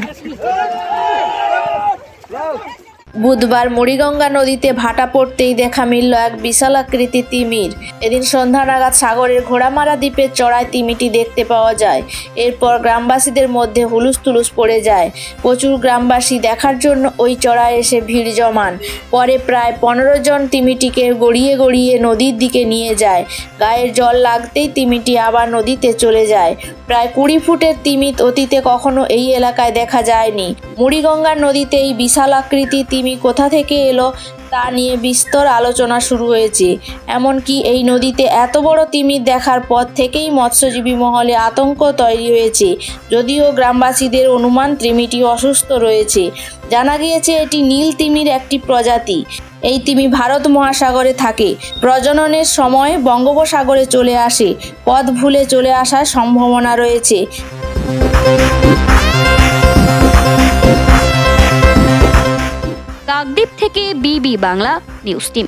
Let's go. বুধবার মুড়িগঙ্গা নদীতে ভাটা পড়তেই দেখা মিলল এক বিশাল আকৃতি তিমির। এদিন সন্ধ্যা নাগাদ সাগরের ঘোড়ামারা দ্বীপের চড়ায় তিমিটি দেখতে পাওয়া যায়। এরপর গ্রামবাসীদের মধ্যে হুলুস তুলুস পড়ে যায়। প্রচুর গ্রামবাসী দেখার জন্য ওই চড়ায় এসে ভিড় জমান। পরে প্রায় পনেরো জন তিমিটিকে গড়িয়ে গড়িয়ে নদীর দিকে নিয়ে যায়। গায়ের জল লাগতেই তিমিটি আবার নদীতে চলে যায়। প্রায় কুড়ি ফুটের তিমিত অতীতে কখনো এই এলাকায় দেখা যায়নি। মুড়িগঙ্গার নদীতে এই বিশাল আকৃতি তিমি কোথা থেকে এলো তা নিয়ে বিস্তর আলোচনা শুরু হয়েছে। এমনকি এই নদীতে এত বড় তিমির দেখার পর থেকেই মৎস্যজীবী মহলে আতঙ্ক তৈরি হয়েছে। যদিও গ্রামবাসীদের অনুমান তিমিটি অসুস্থ রয়েছে। জানা গিয়েছে এটি নীল তিমির একটি প্রজাতি। এই তিমি ভারত মহাসাগরে থাকে। প্রজননের সময় বঙ্গোপসাগরে চলে আসে। পথ ভুলে চলে আসার সম্ভাবনা রয়েছে। কাকদ্বীপ থেকে বিবি বাংলা নিউজ টিম।